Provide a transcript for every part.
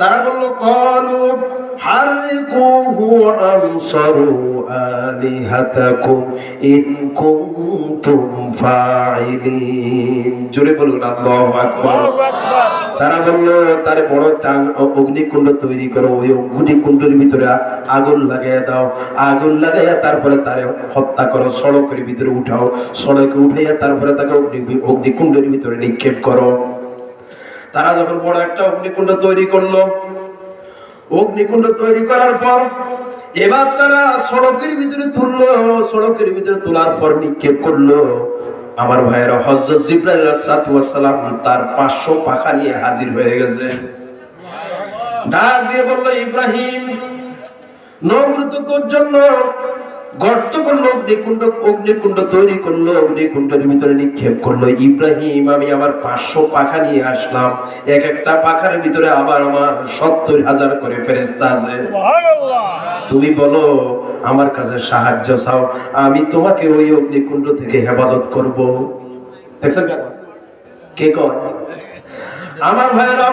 তারা বলল কলু হারিকুহু আনসারু আলিহাতাকুম ইন কুনতুম ফাইলিন জোরে বলুন আল্লাহু আকবার। তারা বলল তারে বড় একটা অগ্নিকুণ্ড তৈরি করো ওই অগ্নিকুণ্ডের ভিতরে আগুন লাগাইয়া দাও। আগুন লাগাইয়া তারপরে তারে হত্যা করো সড়কের ভিতরে উঠাও। সড়কে উঠাইয়া তারপরে তাকে অগ্নি অগ্নিকুণ্ডের ভিতরে নিক্ষেপ করো। তারা যখন বড় একটা অগ্নিকুণ্ড তৈরি করল, অগ্নিকুণ্ড তৈরি করার পর এবার তারা সড়কের ভিতরে তুললো, সড়কের ভিতরে তোলার পর নিক্ষেপ করল। আমার ভাইয়েরা হজরত জিব্রাইল তার পাঁচশো পাখা নিয়ে হাজির হয়ে গেছে। ডাক দিয়ে বলল, ইব্রাহিম নমরুদ তোর জন্য গর্ত করল অগ্নিকুণ্ড অগ্নিকুণ্ড তৈরি করল অগ্নিকুণ্ডের ভিতরে নিক্ষেপ করল। ইব্রাহিম আমি আমার পাঁচশো পাখা নিয়ে আসলাম। এক একটা পাখার ভিতরে আবার আমার সত্তর হাজার করে ফেরেস্তা আছে। তুমি বলো আমার কাছে সাহায্য চাও আমি তোমাকে ওই অগ্নিকুণ্ড থেকে হেফাজত করব। দেখছেন কে কয়? আমার ভাইয়েরা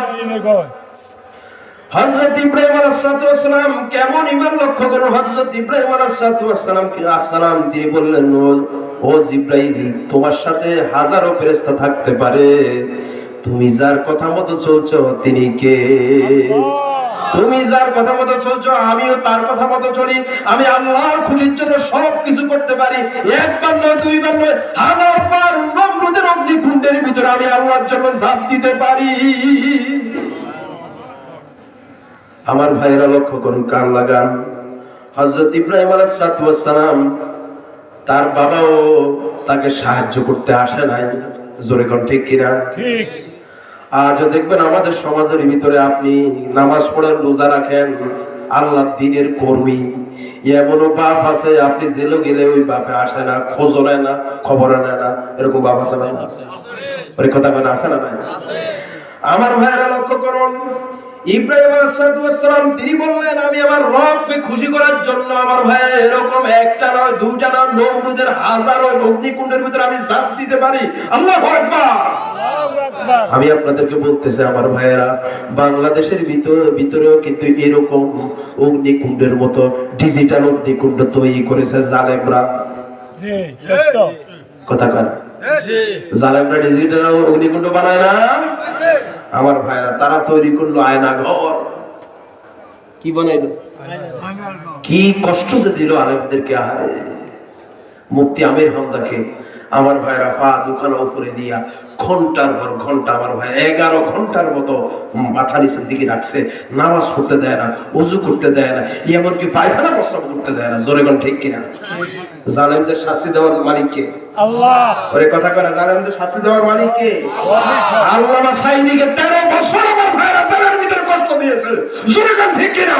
তুমি যার কথা মতো চলছ, তিনি কে? তুমি যার কথা মতো চলছো, আমিও তার কথা মতো চলি। আমি আল্লাহর খুশির জন্য সব কিছু করতে পারি। একবার নয়, দুইবার নয়, হাজার বার নমরুদের অগ্নিকুণ্ডের ভিতরে আমি আল্লাহর জন্য ঝাঁপ দিতে পারি। আমার ভাইয়েরা লক্ষ্য করুন কান লাগান। হজরত ইব্রাহিম আলাইসালাম তার বাবাও তাকে সাহায্য করতে আসে নাই। জোরে কোন ঠিক কিনা? আজও দেখবেন আমাদের সমাজের ভিতরে আপনি নামাজ পড়েন রোজা রাখেন আল্লাহ দিনের কর্মী। এমনও বাপ আছে আপনি জেলে গেলে ওই বাপে আসে না খোঁজ নেয় না খবর নেয় না। এরকম বাপ আছে না? কথা না আমার ভাইয়েরা লক্ষ্য করুন ইব্রাহিম তিনি বললেন আমি আমার রবকে খুশি করার জন্য আমার ভাই এরকম একটা নয় দুইটা নয় নমরুদের হাজারো অগ্নিকুণ্ডের ভিতরে আমি দিতে পারি। আল্লাহু আমি আপনাদেরকে বলতেছি আমার ভাইয়েরা বাংলাদেশের ভিতর ভিতরেও কিন্তু এরকম অগ্নিকুণ্ডের মতো ডিজিটাল অগ্নিকুণ্ড তৈরি করেছে জালেমরা। কথা কার জালেমরা ডিজিটাল অগ্নিকুণ্ড বানায় না? আমার ভাইরা তারা তৈরি করল আয়না ঘর। কি বানাইলো? কি কষ্ট যে দিল আলেমদেরকে আহারে। মুক্তি আমির হামজাকে আমার ভাইরা পা দুখানা উপরে দিয়া ঘণ্টার পর ঘণ্টা আমার ভাই এগারো ঘণ্টার মতো মাথা নিচের দিকে রাখছে নামাজ পড়তে দেয় না উজু করতে দেয় না এমনকি পায়খানা প্রস্রাব করতে দেয় না। জোরে ঠিক কিনা? জালেমদের শাস্তি দেওয়ার মালিক কে? আল্লাহ। ওরে কথা করে জালেমদের শাস্তি দেওয়ার মালিক কে? আল্লামা সাইদিকে তেরো বছর আমার ভাইরা জেলের ভিতরে কষ্ট দিয়েছে। জোরে ঠিক কিনা?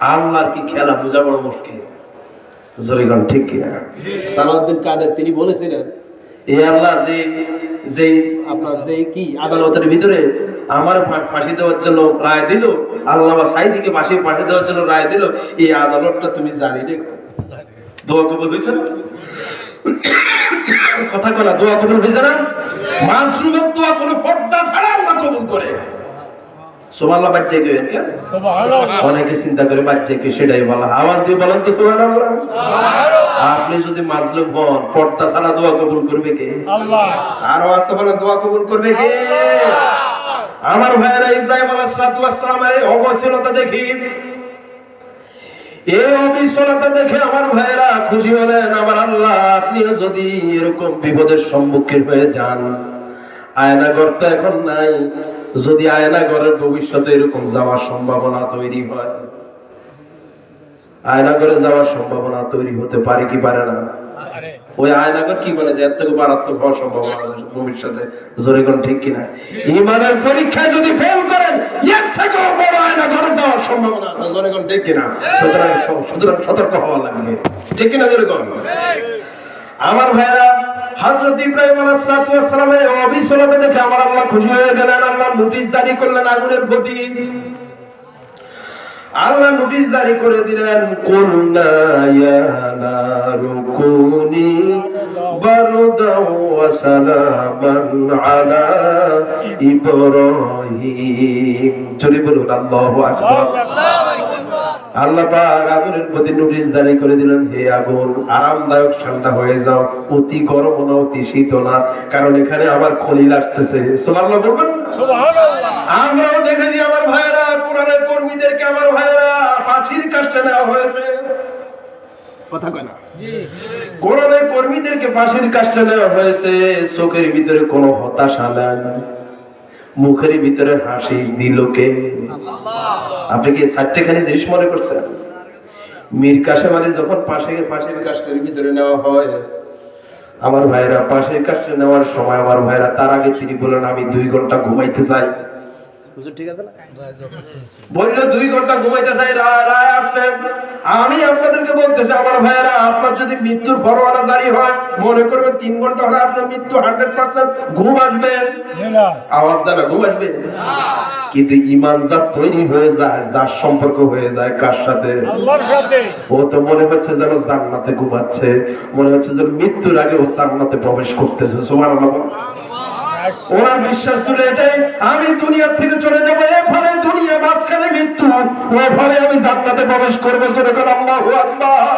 আল্লাহর কি খেলা বোঝা বড় মুশকিল জরিগণ ঠিক কিনা? সালাউদ্দিন কাদের তিনি বলেছিলেন এ আল্লাহ যে যে আপনার যে কি আদালতের ভিতরে আমার ফাঁসি দেওয়ার জন্য রায় দিল আল্লাহ সাইদিকে ফাঁসি ফাঁসি দেওয়ার জন্য রায় দিল এই আদালতটা তুমি জানি রেখো। দোয়া কবুল হয়েছে না? কথা কলা দোয়া কবুল হয়েছে না? মাসরুমের দোয়া কোনো ফর্দা ছাড়া আল্লাহ কবুল করে। সোমাল্লা বাচ্চা কেউ অনেকে চিন্তা করে বাচ্চা কি সেটাই বলা। আওয়াজ দিয়ে বলেন তো সুবহানাল্লাহ। আপনি যদি মাজলুম হন পর্দা ছাড়া দোয়া কবুল করবে কে? আল্লাহ। আরও আসতে বলেন দোয়া কবুল করবে কে? আমার ভাইয়েরা ইব্রাহিম এই অবসীলতা দেখি। এই অবিশ্বলতা দেখে আমার ভাইয়েরা খুশি হলেন। আমার আল্লাহ আপনিও যদি এরকম বিপদের সম্মুখীন হয়ে যান আয়নাগর তো এখন নাই। যদি আয়নাগরের ভবিষ্যতে এরকম যাওয়ার সম্ভাবনা তৈরি হয় আয়নাগরে যাওয়ার সম্ভাবনা তৈরি হতে পারে কি পারে না? ওই আয়নাগর কি বলে যে এর থেকে মারাত্মক হওয়ার সম্ভাবনা আছে ভবিষ্যতে? জোরে কোন ঠিক কিনা? ইমানের পরীক্ষায় যদি ফেল করেন এর থেকেও বড় আয়নাগরে যাওয়ার সম্ভাবনা আছে। জোরে কোন ঠিক কিনা? সুতরাং সুতরাং সতর্ক হওয়া লাগবে। ঠিক কিনা জোরে কোন? আমার ভাইরা হযরত ইব্রাহিম আলাইহিস সালামের অবিচলতা দেখে আমার আল্লাহ খুশি হয়ে গেলেন। আল্লাহ নোটিশ জারি করলেন আগুনের প্রতি। আল্লাহ নোটিশ জারি করে দিলেন, কুলনা ইয়া কুনি বারদাও ওয়া বলুন আল্লাহু আকবার। পাক আগুনের প্রতি নোটিশ জারি করে দিলেন হে আগুন আরামদায়ক ঠান্ডা হয়ে যাও অতি গরম না অতি শীত না কারণ এখানে আমার খলিল আসতেছে। সুবহানাল্লাহ বলবেন? আমরাও দেখেছি আমার ভাইয়েরা কোরআনের কর্মীদেরকে আমার ভাইয়েরা পাখির কাছে নেওয়া হয়েছে। কথা কয় না। কোরআনের কর্মীদেরকে পাশের কাজটা নেওয়া হয়েছে চোখের ভিতরে কোনো হতাশা নাই মুখের ভিতরে হাসি দিল কে? আপনি কি চারটেখানি জিনিস মনে করছেন? মীর কাশেম আলী যখন পাশে পাশের কাস্টের ভিতরে নেওয়া হয়, আমার ভাইরা পাশের কাজটা নেওয়ার সময় আমার ভাইরা তার আগে তিনি বলেন আমি দুই ঘণ্টা ঘুমাইতে চাই। বলল দুই ঘণ্টা ঘুমাইতে চাই রায় রায় আসছেন আমি আপনাদেরকে বলতেছি আমার ভাইয়েরা আপনার যদি মৃত্যুর ফরওয়ানা জারি হয় মনে করবেন তিন ঘণ্টা হলে আপনার মৃত্যু হান্ড্রেড পার্সেন্ট ঘুম আসবে। আওয়াজ না ঘুম আসবে। কিন্তু ইমান যা তৈরি হয়ে যায় যার সম্পর্ক হয়ে যায় কার সাথে? সাথে। ও তো মনে হচ্ছে যেন জান্নাতে ঘুমাচ্ছে মনে হচ্ছে যেন মৃত্যুর আগে ও জান্নাতে প্রবেশ করতেছে সুবহানাল্লাহ ওনার বিশ্বাস ছিল এটাই, আমি দুনিয়ার থেকে চলে যাব ফলে দুনিয়া মাঝখানে মৃত্যু, ও ফলে আমি জান্নাতে প্রবেশ করব সেরকম আল্লাহ আকবার।